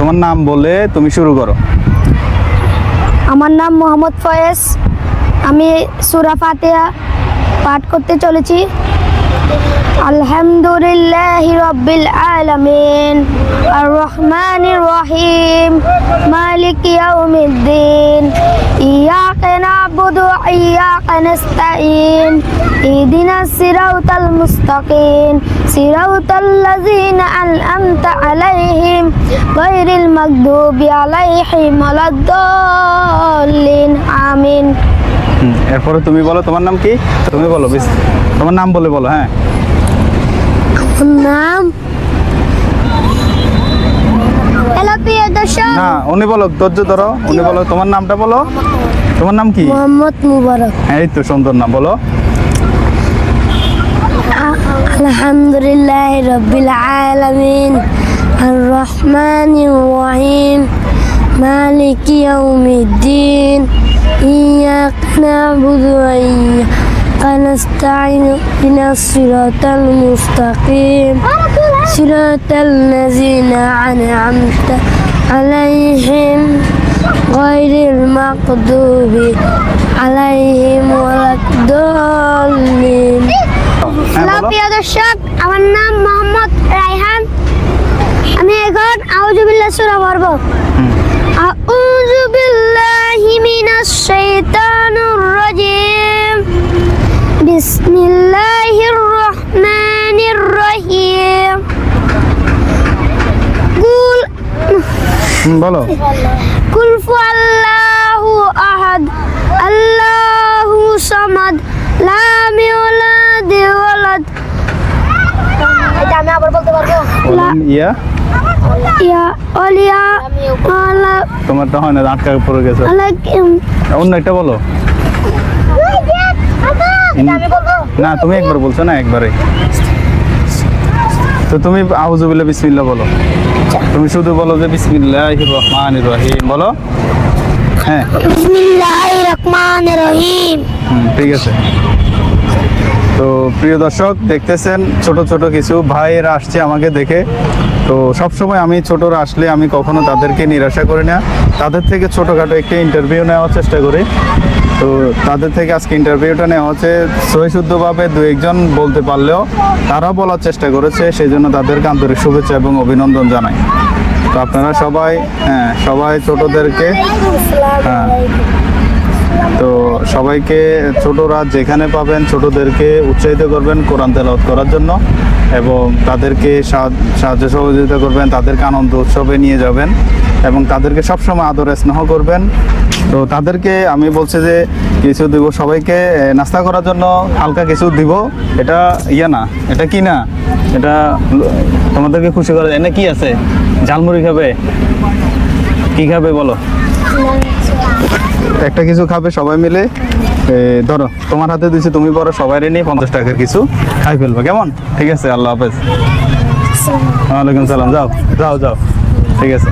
তোমার নাম বলে তুমি শুরু করো। আমার নাম মোহাম্মদ ফয়েজ। আমি সুরা ফাতেহা পাঠ করতে চলেছি। আলহামদুলিল্লাহ রব্বিল আলামিন। আর রহমানির রহিম। মালিক ইয়াউমিদ্দিন। ইয়াকা ইয়াকা নাস্তাঈন ইহদিনাস সিরাতাল মুস্তাকিম সিরাতাল লাযিনা আন'আমতা আলাইহিম গায়রিল মাগদুবি আলাইহিম ওয়ালাদ-দাল্লিন আমিন হুম, এরপরে তুমি বলো তোমার নাম কি? তুমি বলো তোমার নাম বলে বলো হ্যাঁ। নাম? হ্যালো প্রিয় দর্শক। না উনি বলো ধৈর্য ধরো। উনি বলো তোমার নামটা বলো। তোমার নাম কি? মোহাম্মদ মুবারক। এই তো সুন্দর নাম বলো। আলহামদুলিল্লাহ রব্বিল আলামিন। আর রহমানির রহিম। মালিক ইয়াউমিদ্দিন। ইয়াকা না'বুদু ওয়া ইয়াকা নাস্তাঈন ইহদিনাস সিরাতাল মুস্তাকিম। সিরাতাল লাযিনা আন'আমতা আলাইহিম গায়রিল মাগদুবি আলাইহিম ওয়ালাদ-দাল্লিন হ্যাঁ প্রিয় দর্শক আমার নাম মোহাম্মদ রাইহান আমি এখন আউজুবিল্লাহ সূরা পড়ব। বলো। কুল আল্লাহু আহাদ আল্লাহু সামাদ লাম ইউলাদ ওয়ালাদ। এটা আমি আবার বলতে পারব? ইয়া। ইয়া অলিয়া আলা তোমারটা হয় না আটকা পড়ে গেছে। অন্য একটা বলো। না তুমি একবার বলছো না একবারে। তো তুমি আউজুবিল্লাহ বিসমিল্লা বলো। তুমি শুধু বলো যে বিসমিল্লাহির রহমানির রহিম বলো। হ্যাঁ। রহমানির রহিম। হুম, ঠিক আছে। তো প্রিয় দর্শক দেখতেছেন ছোট ছোট কিছু ভাইয়েরা আসছে আমাকে দেখে। তো সবসময় আমি ছোটরা আসলে আমি কখনো তাদেরকে নিরাশা করি না। তাদের থেকে ছোটোখাটো একটি ইন্টারভিউ নেওয়ার চেষ্টা করি। তো তাদের থেকে আজকে ইন্টারভিউটা নেওয়া হচ্ছে। সহিশুদ্ধভাবে দু একজন বলতে পারলেও তারা বলার চেষ্টা করেছে সেই জন্য তাদেরকে আন্তরিক শুভেচ্ছা এবং অভিনন্দন জানাই। তো আপনারা সবাই হ্যাঁ সবাই ছোটদেরকে হ্যাঁ তো সবাইকে ছোটরা যেখানে পাবেন ছোটদেরকে উৎসাহিত করবেন কোরআন তেলাওয়াত করার জন্য এবং তাদেরকে সাহায্য সাহায্য সহযোগিতা করবেন, তাদেরকে আনন্দ উৎসবে নিয়ে যাবেন এবং তাদেরকে সবসময় আদর স্নেহ করবেন। তো তাদেরকে আমি বলছি যে কিছু দিব সবাইকে নাস্তা করার জন্য হালকা কিছু দিব। এটা ইয়া না এটা কি না? এটা তোমাদেরকে খুশি করা এনে কি আছে? ঝালমুড়ি খাবে? কি খাবে বলো? একটা কিছু খাবে সবাই মিলে। ধরো তোমার হাতে দিছি তুমি বড় সবাই নিয়ে পঞ্চাশ টাকার কিছু খাই ফেলব। কেমন? ঠিক আছে আল্লাহ হাফেজ। ওয়ালাইকুম সালাম যাও যাও যাও। ঠিক আছে।